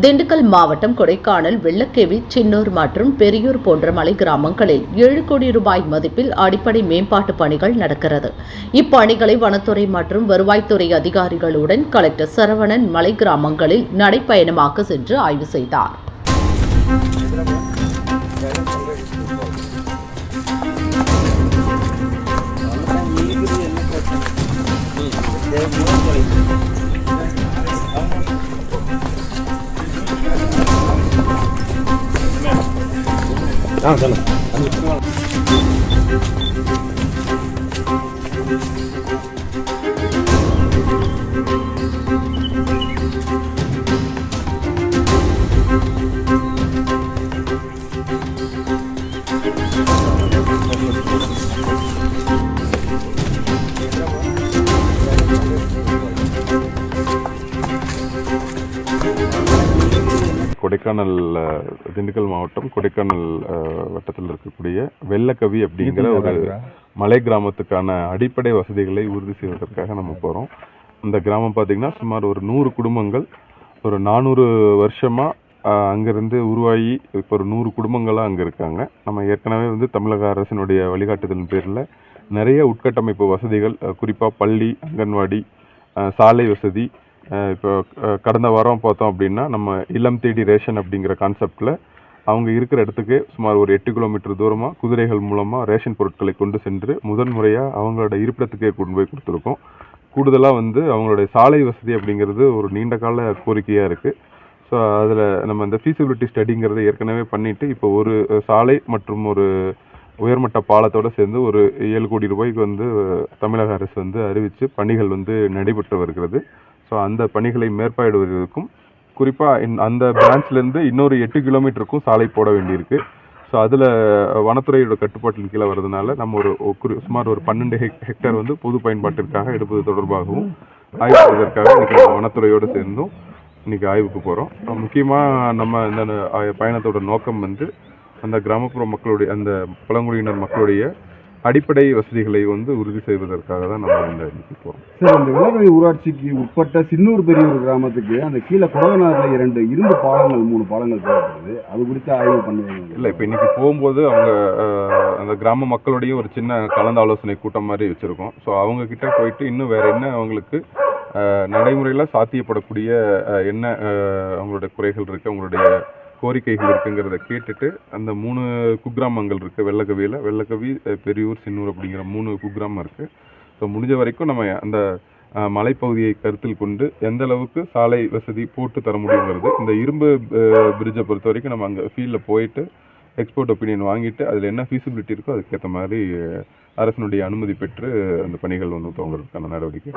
திண்டுக்கல் மாவட்டம் கொடைக்கானல் வெள்ளக்கேவி சின்னூர் மற்றும் பெரியூர் போன்ற மலை கிராமங்களில் ஏழு கோடி ரூபாய் மதிப்பில் அடிப்படை மேம்பாட்டு பணிகள் நடக்கிறது. இப்பணிகளை வனத்துறை மற்றும் வருவாய்த்துறை அதிகாரிகளுடன் கலெக்டர் சரவணன் மலை கிராமங்களில் நடைப்பயணமாக சென்று ஆய்வு செய்தார். 等等等等咱就脱了。கொடைக்கானல் திண்டுக்கல் மாவட்டம் கொடைக்கானல் வட்டத்தில் இருக்கக்கூடிய வெள்ளக்கவி அப்படிங்கிற ஒரு மலை கிராமத்துக்கான அடிப்படை வசதிகளை உறுதி செய்வதற்காக நம்ம போகிறோம் அந்த கிராமம் பார்த்தீங்கன்னா சுமார் ஒரு நூறு குடும்பங்கள். ஒரு நானூறு வருஷமா அஹ், அங்கிருந்து உருவாகி இப்போ ஒரு நூறு குடும்பங்களாக அங்கே இருக்காங்க. நம்ம ஏற்கனவே வந்து தமிழக அரசினுடைய வழிகாட்டுதலின் பேரில் நிறைய உட்கட்டமைப்பு வசதிகள் குறிப்பாக பள்ளி அங்கன்வாடி சாலை வசதி இப்போ கடந்த வாரம் பார்த்தோம் அப்படின்னா நம்ம இல்லம் தேடி ரேஷன் அப்படிங்கிற கான்செப்டில் அவங்க இருக்கிற இடத்துக்கு சுமார் ஒரு எட்டு கிலோமீட்டர் தூரமாக குதிரைகள் மூலமாக ரேஷன் பொருட்களை கொண்டு சென்று முதன்முறையாக அவங்களோட இருப்பிடத்துக்கே கொண்டு போய் கொடுத்துருக்கோம். கூடுதலாக வந்து அவங்களுடைய சாலை வசதி அப்படிங்கிறது ஒரு நீண்ட கால கோரிக்கையாக இருக்குது ஸோ அதில் நம்ம இந்த ஃபீசிபிலிட்டி ஸ்டடிங்கிறத ஏற்கனவே பண்ணிவிட்டு இப்போ ஒரு சாலை மற்றும் ஒரு உயர்மட்ட பாலத்தோடு சேர்ந்து ஒரு ஏழு கோடி ரூபாய்க்கு வந்து தமிழக அரசு வந்து அறிவித்து பணிகள் வந்து நடைபெற்று வருகிறது. ஸோ அந்த பணிகளை மேற்பார்வையிடுவதற்கும் குறிப்பாக அந்த பிரான்ச்லேருந்து இன்னொரு எட்டு கிலோமீட்டருக்கும் சாலை போட வேண்டியிருக்கு. ஸோ அதில் வனத்துறையோட கட்டுப்பாட்டின் கீழே வர்றதுனால நம்ம ஒரு குறி- சுமார் ஒரு பன்னெண்டு ஹெக் ஹெக்டேர் வந்து பொது பயன்பாட்டிற்காக எடுப்பது தொடர்பாகவும் ஆய்வு செய்வதற்காக இன்றைக்கி நம்ம வனத்துறையோடு சேர்ந்தும் இன்றைக்கி ஆய்வுக்கு போகிறோம் முக்கியமாக நம்ம இந்த பயணத்தோட நோக்கம் வந்து அந்த கிராமப்புற மக்களுடைய அந்த பழங்குடியினர் மக்களுடைய அடிப்படை வசதிகளை வந்து உறுதி செய்வதற்காக தான் நம்ம இந்த இன்னைக்கு போகிறோம் சார் இந்த விலகவி ஊராட்சிக்கு உட்பட்ட சின்னூர் பெரியூர் கிராமத்துக்கு அந்த கீழே குடவனாறுல இரண்டு இரும்பு பாலங்கள் மூணு பாலங்கள் தேவைப்படுது. அது குறித்து ஆய்வு பண்ணுவீங்க இல்லை இப்போ இன்னைக்கு போகும்போது அவங்க அந்த கிராம மக்களோடையும் ஒரு சின்ன கலந்து ஆலோசனை கூட்டம் மாதிரி வச்சுருக்கோம். ஸோ அவங்க கிட்ட போயிட்டு இன்னும் வேற என்ன அவங்களுக்கு நடைமுறையில் சாத்தியப்படக்கூடிய என்ன அவங்களுடைய குறைகள் இருக்குது அவங்களுடைய கோரிக்கைகள் இருக்குங்கிறத கேட்டுட்டு அந்த மூணு குக்கிராமங்கள் இருக்குது வெள்ளக்கவியில் வெள்ளக்கவி பெரியூர் சின்னூர் அப்படிங்கிற மூணு குக்கிராமம் இருக்குது ஸோ முடிஞ்ச வரைக்கும் நம்ம அந்த மலைப்பகுதியை கருத்தில் கொண்டு எந்த அளவுக்கு சாலை வசதி போட்டு தர முடியுங்கிறது இந்த இரும்பு பிரிட்ஜை பொறுத்த வரைக்கும் நம்ம அங்கே ஃபீல்டில் போயிட்டு எக்ஸ்போர்ட் ஒப்பீனியன் வாங்கிட்டு அதில் என்ன ஃபீஸிபிலிட்டி இருக்கோ அதுக்கேற்ற மாதிரி அரசனுடைய அரசினுடைய அனுமதி பெற்று அந்த பணிகள் வந்து துவங்குறதுக்கான நடவடிக்கை